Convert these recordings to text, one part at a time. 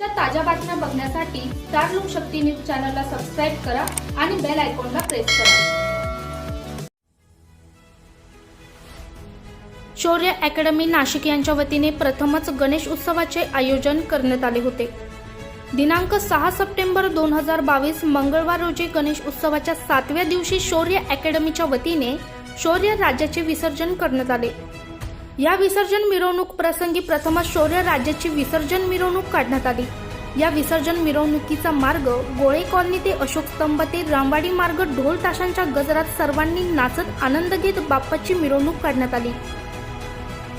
ताज्या बातम्या बघण्यासाठी स्टार लोक शक्ती न्यूज चॅनलला सबस्क्राईब करा आणि बेल आयकॉनला प्रेस करा. शौर्य अकॅडमी नाशिक यांच्या वतीने प्रथमच गणेश उत्सवाचे आयोजन करण्यात आले होते. दिनांक सहा सप्टेंबर दोन हजार बावीस मंगळवार रोजी गणेश उत्सवाच्या सातव्या दिवशी शौर्य अकॅडमीच्या वतीने शौर्य राज्याचे विसर्जन करण्यात आले. या विसर्जन मिरवणूक प्रसंगी प्रथमच शौर्य राज्याची विसर्जन मिरवणूक काढण्यात आली. या विसर्जन मिरवणुकीचा मार्ग गोळे कॉलनी ते अशोक स्तंभ ते रामवाडी मार्ग ढोल ताशांच्या गजरात सर्वांनी नाचत आनंद घेत बाप्पाची मिरवणूक काढण्यात आली.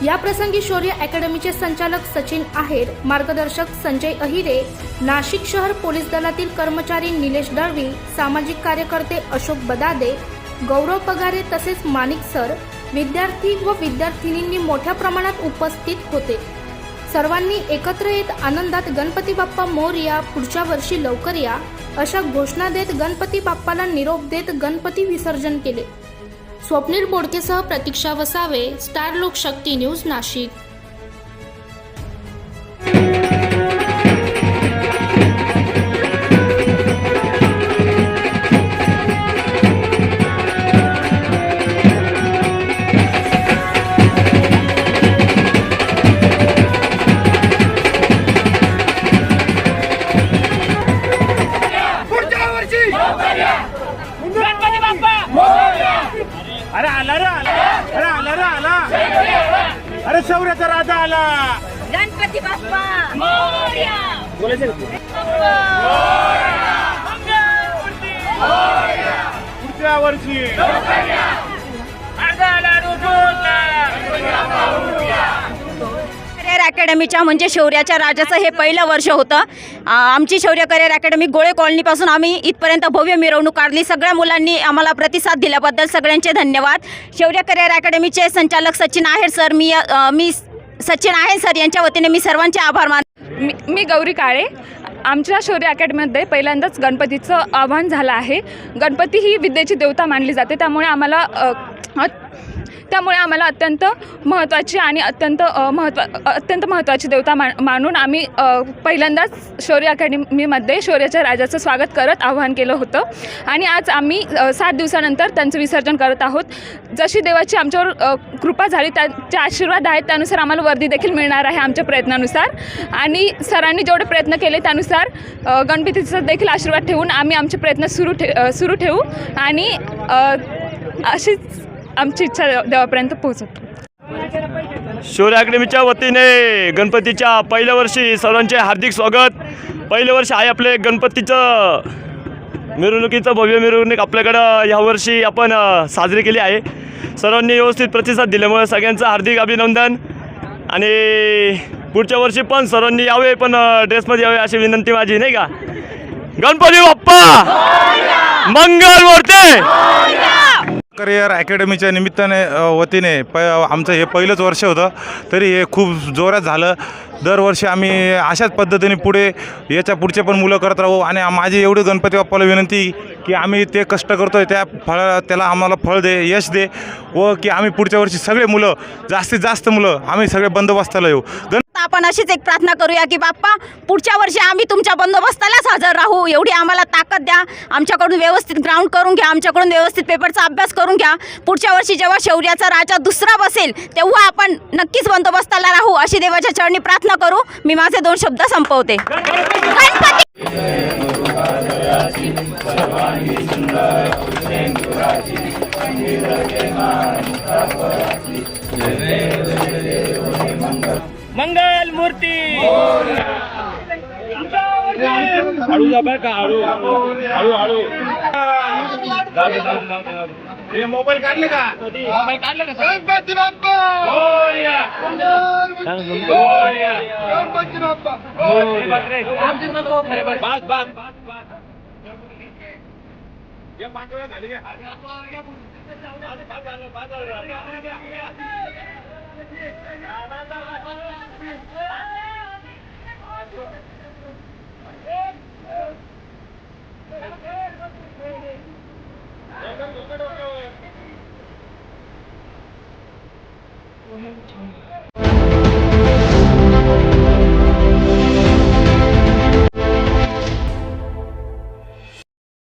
या प्रसंगी शौर्य अकॅडमीचे संचालक सचिन आहेर मार्गदर्शक संजय अहिरे नाशिक शहर पोलीस दलातील कर्मचारी निलेश दळवी सामाजिक कार्यकर्ते अशोक बदादे गौरव पगारे तसेच माणिक सर विद्यार्थी व विद्यार्थिनींनी मोठ्या प्रमाणात उपस्थित होते. सर्वांनी एकत्र येत आनंदात गणपती बाप्पा मोरया पुढच्या वर्षी लवकर या अशा घोषणा देत गणपती बाप्पाला निरोप देत गणपती विसर्जन केले. स्वप्नील बोडकेसह प्रतीक्षा वसावे स्टार लोकशक्ती न्यूज नाशिक. अरे आला रे आला. अरे आला रे आला. अरे शौर्याचा राजा आला. गणपती बाप्पा. मोरया. पुढच्या वर्षी. करिअर अकॅडमीच्या म्हणजे शौर्याच्या राजाचं हे पहिलं वर्ष होतं. आमची शौर्य करिअर अकॅडमी गोळे कॉलनीपासून आम्ही इथपर्यंत भव्य मिरवणूक काढली. सगळ्या मुलांनी आम्हाला प्रतिसाद दिल्याबद्दल सगळ्यांचे धन्यवाद. शौर्य करिअर अकॅडमीचे संचालक सचिन आहेर सर मी मी सचिन आहेर सर यांच्या वतीने मी सर्वांचे आभार मान मी मी गौरी काळे. आमच्या शौर्य अकॅडमीमध्ये पहिल्यांदाच गणपतीचं आव्हान झालं आहे. गणपती ही विद्येची देवता मानली जाते. त्यामुळे आम्हाला त्यामुळे आम्हाला अत्यंत महत्त्वाची आणि अत्यंत महत्त्व अत्यंत महत्त्वाची देवता मा मानून आम्ही पहिल्यांदाच शौर्य अकॅडमीमध्ये शौर्याच्या राजाचं स्वागत करत आवाहन केलं होतं. आणि आज आम्ही सात दिवसानंतर त्यांचं विसर्जन करत आहोत. जशी देवाची आमच्यावर कृपा झाली त्यांचे आशीर्वाद आहेत त्यानुसार आम्हाला वर्दी देखील मिळणार आहे आमच्या प्रयत्नानुसार. आणि सरांनी जेवढे प्रयत्न केले त्यानुसार गणपतीचा देखील आशीर्वाद ठेवून आम्ही आमचे प्रयत्न सुरू ठे सुरू ठेवू. आणि अशीच आमची इच्छा देवापर्यंत पोहोचवतो. शौर्य अकॅडमीच्या वतीने गणपतीच्या पहिल्या वर्षी सर्वांचे हार्दिक स्वागत. पहिलं वर्ष आहे आपले गणपतीचं मिरवणुकीचं भव्य मिरवणूक आपल्याकडं यावर्षी आपण साजरी केली आहे. सर्वांनी व्यवस्थित प्रतिसाद दिल्यामुळे सगळ्यांचं हार्दिक अभिनंदन. आणि पुढच्या वर्षी पण सर्वांनी यावे पण ड्रेसमध्ये यावे अशी विनंती माझी नाही का? गणपती बाप्पा! मंगल मूर्ती! करिअर अकॅडमीच्या निमित्ताने वतीने प आमचं हे पहिलंच वर्ष होतं. तरी हे खूप जोरात झालं. दरवर्षी आम्ही अशाच पद्धतीने पुढे याच्या पुढचे पण मुलं करत राहू. आणि माझी एवढी गणपती बाप्पाला विनंती की आम्ही ते कष्ट करतोय त्या फळ त्याला आम्हाला फळ दे यश दे. व की आम्ही पुढच्या वर्षी सगळे मुलं जास्तीत जास्त मुलं आम्ही सगळे बंदोबस्ताला येऊ. गण आपण अशीच एक प्रार्थना करूया की बाप्पा पुढच्या वर्षी आम्ही तुमच्या बंदोबस्तालाच हजर राहू. एवढी आम्हाला ताकद द्या. आमच्याकडून व्यवस्थित ग्राउंड करून घ्या. आमच्याकडून व्यवस्थित पेपरचा अभ्यास करून घ्या. पुढच्या वर्षी जेव्हा शौर्याचा राजा दुसरा बसेल तेव्हा आपण नक्कीच बंदोबस्ताला राहू. अशी देवाच्या चरणी प्रार्थना करू. मी माझे दोन शब्द संपवते. गणपती मंगल मूर्ती. हळू जा का हळू हळू हळू. हे मोबाईल काढले का? मोबाईल काढले का? गणपती बाप्पा. बस बस. हे झाली 어, 오행 정